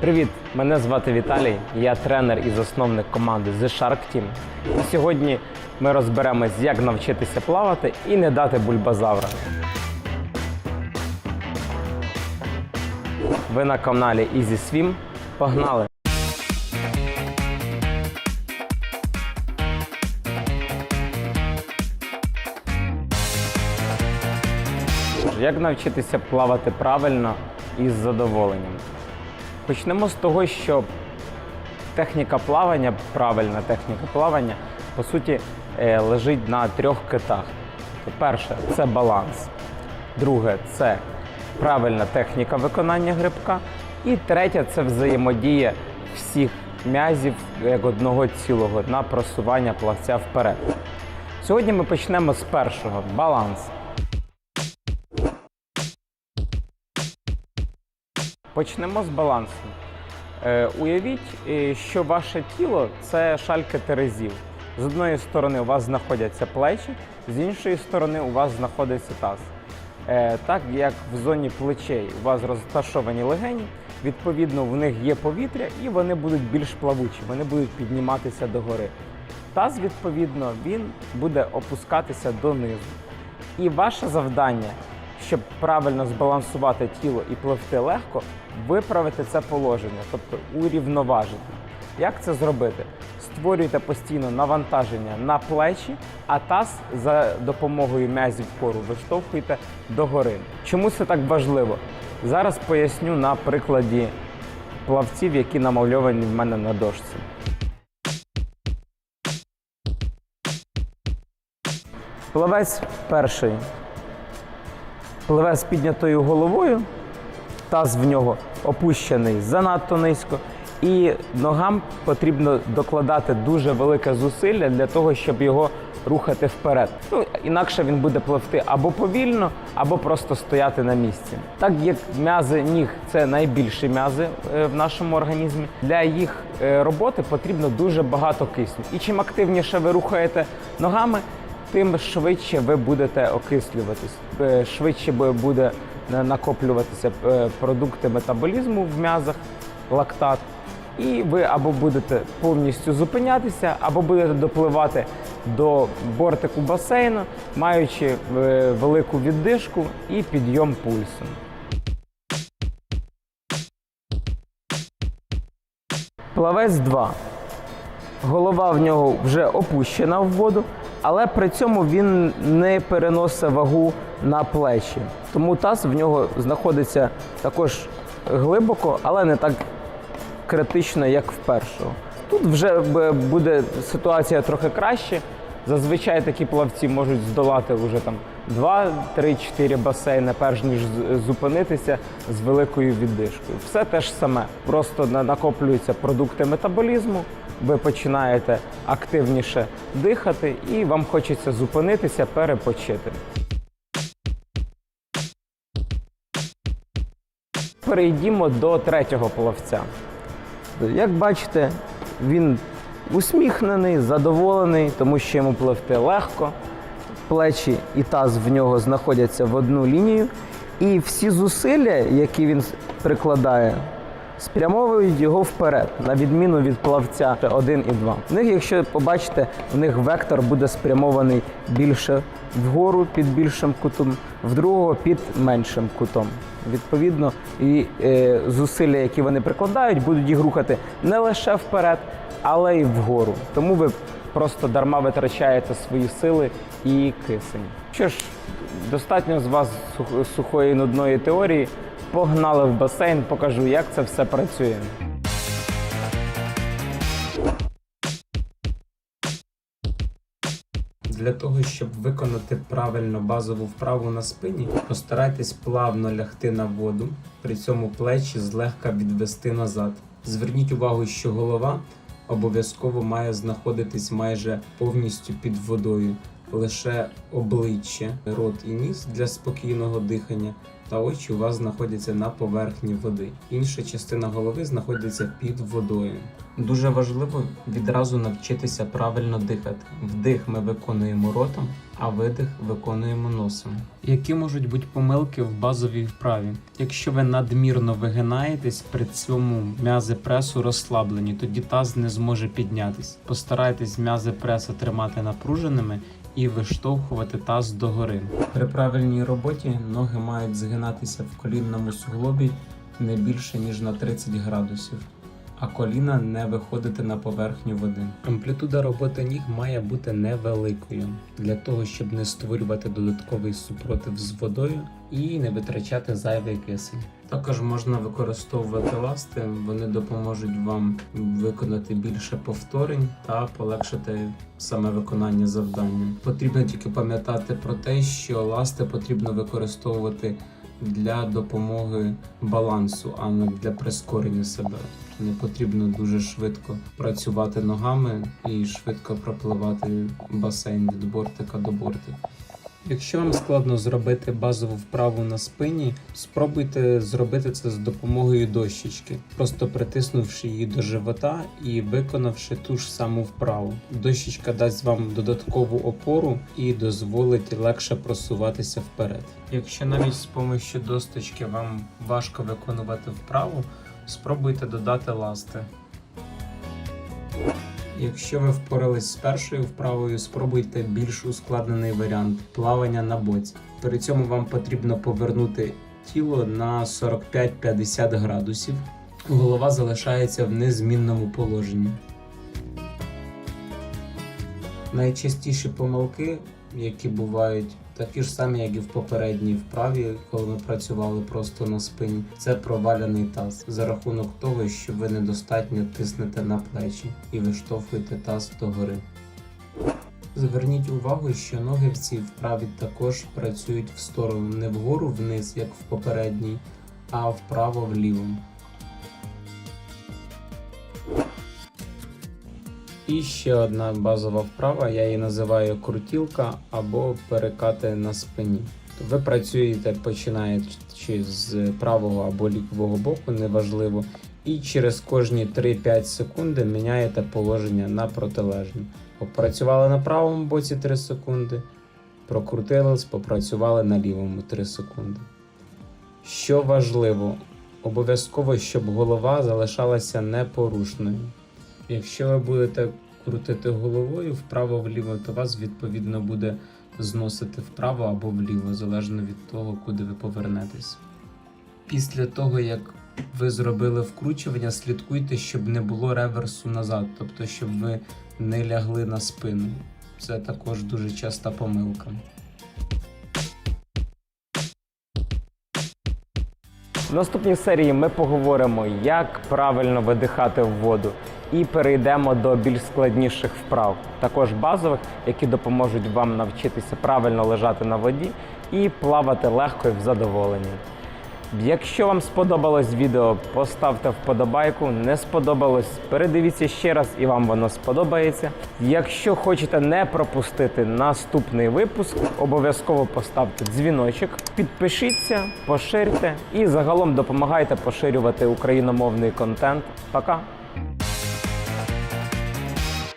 Привіт! Мене звати Віталій. Я тренер і засновник команди The Shark Team. І сьогодні ми розберемось, як навчитися плавати і не дати бульбазавра. Ви на каналі Easy Swim. Погнали! Як навчитися плавати правильно і з задоволенням? Почнемо з того, що техніка плавання, правильна техніка плавання, по суті, е, лежить на трьох китах. Перше це баланс. Друге це правильна техніка виконання грибка. І третє це взаємодія всіх м'язів як одного цілого на просування плавця вперед. Сьогодні ми почнемо з першого баланс. Почнемо з балансу. Е, уявіть, е, що ваше тіло це шалька терезів. З одної сторони у вас знаходяться плечі, з іншої сторони у вас знаходиться таз. Е, так як в зоні плечей у вас розташовані легені, відповідно в них є повітря і вони будуть більш плавучі, вони будуть підніматися догори. Таз, відповідно, він буде опускатися донизу. І ваше завдання, щоб правильно збалансувати тіло і пливти легко, виправити це положення, тобто урівноважити. Як це зробити? Створюйте постійно навантаження на плечі, а таз за допомогою м'язів кору виштовхуйте догори. Чому це так важливо? Зараз поясню на прикладі плавців, які намальовані в мене на дошці. Плавець перший пливе з піднятою головою, таз в нього опущений занадто низько, і ногам потрібно докладати дуже велике зусилля для того, щоб його рухати вперед. Ну, інакше він буде пливти або повільно, або просто стояти на місці. Так як м'язи ніг це найбільші м'язи е, в нашому організмі, для їх е, роботи потрібно дуже багато кисню. І чим активніше ви рухаєте ногами, тим швидше ви будете окислюватись, е, швидше буде накоплюватися е, продукти метаболізму в м'язах, лактат. І ви або будете повністю зупинятися, або будете допливати до бортику басейну, маючи е, велику віддишку і підйом пульсу. Плавець 2. Голова в нього вже опущена в воду, але при цьому він не переносить вагу на плечі. Тому таз в нього знаходиться також глибоко, але не так критично, як в першого. Тут вже буде ситуація трохи краще. Зазвичай такі плавці можуть здолати вже там 2, 3, 4 басейни, перш ніж зупинитися з великою віддишкою. Все те ж саме. Просто на- накоплюються продукти метаболізму, ви починаєте активніше дихати, і вам хочеться зупинитися, перепочити. Перейдімо до третього плавця. Як бачите, він усміхнений, задоволений, тому що йому пливти легко. Плечі і таз в нього знаходяться в одну лінію. І всі зусилля, які він прикладає, спрямовують його вперед, на відміну від плавця 1 і 2. В них, якщо побачите, в них вектор буде спрямований більше вгору під більшим кутом, в другого під меншим кутом. Відповідно, і е, зусилля, які вони прикладають, будуть їх рухати не лише вперед, але й вгору. Тому ви просто дарма витрачаєте свої сили і кисень. Що ж, достатньо з вас сухої нудної теорії. Погнали в басейн, покажу, як це все працює. Для того, щоб виконати правильно базову вправу на спині, постарайтесь плавно лягти на воду, при цьому плечі злегка відвести назад. Зверніть увагу, що голова обов'язково має знаходитись майже повністю під водою, лише обличчя, рот і ніс для спокійного дихання, та очі у вас знаходяться на поверхні води. Інша частина голови знаходиться під водою. Дуже важливо відразу навчитися правильно дихати. Вдих ми виконуємо ротом, а видих виконуємо носом. Які можуть бути помилки в базовій вправі? Якщо ви надмірно вигинаєтесь, при цьому м'язи пресу розслаблені, тоді таз не зможе піднятись. Постарайтесь м'язи пресу тримати напруженими і виштовхувати таз догори. При правильній роботі ноги мають згинатися в колінному суглобі не більше ніж на 30 градусів а коліна не виходити на поверхню води. Амплітуда роботи ніг має бути невеликою для того, щоб не створювати додатковий супротив з водою і не витрачати зайвий кисень. Також можна використовувати ласти, вони допоможуть вам виконати більше повторень та полегшити саме виконання завдання. Потрібно тільки пам'ятати про те, що ласти потрібно використовувати для допомоги балансу, а не для прискорення себе. Не потрібно дуже швидко працювати ногами і швидко пропливати басейн від бортика до бортика. Якщо вам складно зробити базову вправу на спині, спробуйте зробити це з допомогою дощечки, просто притиснувши її до живота і виконавши ту ж саму вправу. Дощечка дасть вам додаткову опору і дозволить легше просуватися вперед. Якщо навіть з допомогою досточки вам важко виконувати вправу, спробуйте додати ласти. Якщо ви впорались з першою вправою, спробуйте більш ускладнений варіант плавання на боці. При цьому вам потрібно повернути тіло на 45-50 градусів. Голова залишається в незмінному положенні. Найчастіші помилки, які бувають, такі ж самі, як і в попередній вправі, коли ми працювали просто на спині, це проваляний таз. За рахунок того, що ви недостатньо тиснете на плечі і виштовхуєте таз догори. Зверніть увагу, що ноги в цій вправі також працюють в сторону. Не вгору вниз, як в попередній, а вправо І ще одна базова вправа, я її називаю крутілка або перекати на спині. Ви працюєте починаючи з правого або лівого боку, неважливо, і через кожні 3-5 секунди міняєте положення на протилежне. Попрацювали на правому боці 3 секунди, прокрутились, попрацювали на лівому 3 секунди. Що важливо, обов'язково, щоб голова залишалася непорушною. Якщо ви будете крутити головою вправо-вліво, то вас відповідно буде зносити вправо або вліво, залежно від того, куди ви повернетесь. Після того, як ви зробили вкручування, слідкуйте, щоб не було реверсу назад, тобто щоб ви не лягли на спину. Це також дуже часта помилка. В наступній серії ми поговоримо, як правильно видихати в воду, і перейдемо до більш складніших вправ, також базових, які допоможуть вам навчитися правильно лежати на воді і плавати легко і в задоволенні. Якщо вам сподобалось відео, поставте вподобайку. Не сподобалось, передивіться ще раз і вам воно сподобається. Якщо хочете не пропустити наступний випуск, обов'язково поставте дзвіночок, підпишіться, поширте і загалом допомагайте поширювати україномовний контент. Пока!